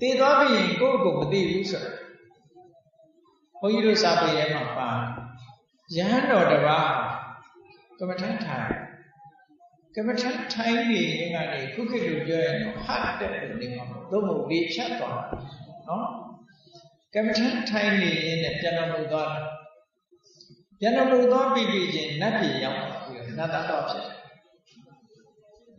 တည်သွားပြီရင်ကိုယ့်ကိုယ်မသိဘူးဆိုတာဘုန်းကြီးတို့စာပေထဲမှာပါရဟန်းတော်တစ်ပါးကမ္မထထိုင်ကမ္မထထိုင်နေရင်ကနေခုခေတ်လိုပြောရင်တော့ဟတ်တဲ့လို့နေမှာမဟုတ်သို့မဟုတ်လေဖြတ်သွားတာနော်ကမ္မထထိုင်နေရင်လည်းပြန်တော်မူသွားတယ်ပြန်တော်မူသွားပြီပြီချင်းနတ်ပြည်ရောက်ပြီးတော့နတ်သားတော်ဖြစ်တယ်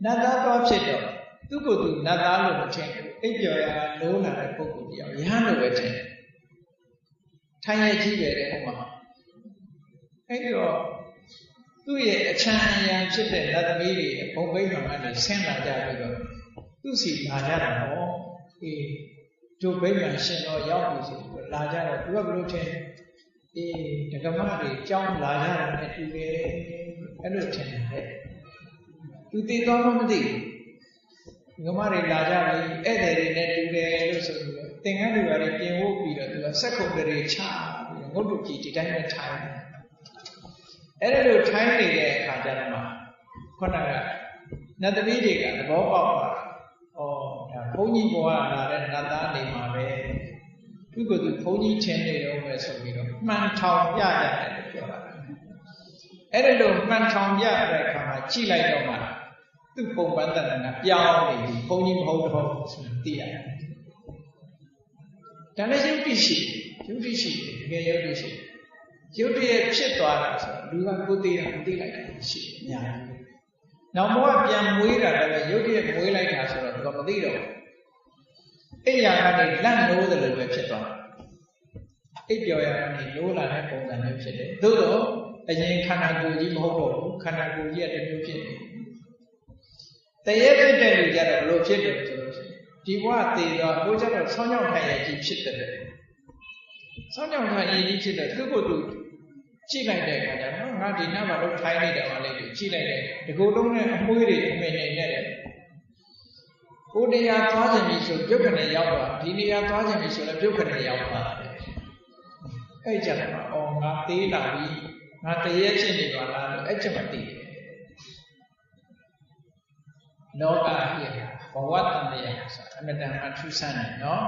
နတ်သားတော်ဖြစ်တော့ သူ့ကိုယ်သူနတ်သားလို့မထင်ဘူးအိပ်ပျော်ရလိုးလာတဲ့ပုဂ္ဂိုလ်တရားရဟန်းလိုပဲထင်တယ်ထိုင်ရကြည့်ပဲတဲ့ဟိုမှာအဲ့ဒီတော့သူ့ရဲ့အချမ်းအယံဖြစ်တဲ့နတ်သမီးတွေဘုံဘိမှန်ကနေဆင်းလာကြပြီးတော့သူ့စီလာကြတာဟောအေးတို့ဘိမှန်ရှင်တော်ရောက်ပြီဆိုပြီးလာကြတော့သူကဘယ်လိုထင်အေးဒကမတွေကြောင်းလာကြတာနဲ့တူတယ်အဲ့လိုထင်တယ်သူတည်တော်မသိဘူး ဒကမတွေလာကြပြီဧည့်သည်တွေနဲ့တူတယ်လို့ဆိုပြီးတော့သင်္ကန်းတွေပါပြင်ဖို့ပြီးတော့သူကစက်ခုံတွေချပြီးတော့ငုတ်တုကြီးဒီတိုင်းပဲထိုင်တယ်အဲ့ဒါလို့ထိုင်းနေတဲ့အခါကျတော့မှခုနကနတ်သမီးတွေကသဘောပေါက်သွားဩဒါဘုန်းကြီးဘဝလာတဲ့နတ်သားနေမှာပဲသူကသူဘုန်းကြီးချင်းနေတော့ပဲဆိုပြီးတော့မှန်ထောင်ပြရတယ်လို့ပြောတာအဲ့ဒါလို့မှန်ထောင်ပြတဲ့အခါမှာကြည့်လိုက်တော့မှ သူ့ပုံပန်းတဏ္ဍာပြောင်းနေပြီဘုန်းကြီးမဟုတ်တော့ဆိုသိရတယ်ဒါလည်းယုတ်တိရှိယုတ်တိရှိတကယ်ယုတ်တိရှိရုပ်တရက်ဖြစ်သွားတာဆိုလူကကိုသိတာမသိလိုက်တာရှိအများကြီး။နောက်ဘဝပြန်မွေးတာလည်းရုပ်တရက်မွေးလိုက်တာဆိုတော့သူကမသိတော့ဘူး။အိယာကနေလန့်လို့တယ်လို့ပဲဖြစ်သွားတာ။အိပ်ပျော်ရကနေလို့လာတဲ့ပုံစံမျိုးဖြစ်တယ်။သို့တော့အရင်ခန္ဓာကိုယ်ကြီးမဟုတ်တော့ဘူး။ခန္ဓာကိုယ်ကြီးကတမျိုးဖြစ်နေ။တ ရေဖြစ်တဲ့လူကြတော့ဘလို့ဖြစ်တယ်ဆိုလို့ရှိရင်ဒီဘဝသေးတော့ကိုကြတော့ဆောင်းကြောင်ထိုင်ရကြီးဖြစ်တယ်။ဆောင်းကြောင်ထိုင်ရကြီးဖြစ်တဲ့သူ့ကိုယ်သူကြည့်လိုက်တဲ့အခါကျတော့ငါဒီနောက်မှာတော့ထိုင်းနေတာပါလေကြည့်လိုက်တဲ့ဒီကိုယ်လုံးနဲ့အမွှေးတွေအမေနေနဲ့တဲ့ကိုတရားသွားခြင်းပြီဆိုပြုတ်ခနဲ့ရောက်သွားဒီနေရာသွားခြင်းပြီဆိုလည်းပြုတ်ခနဲ့ရောက်သွားတယ်အဲ့ကြတော့အော်ငါသေးလာပြီငါတရေဖြစ်နေပါလားလို့အဲ့ချက်မှသိတယ် လောကကြီးဘဝတန်တရားဆိုအမတန်အထူးဆန်းတယ်နော်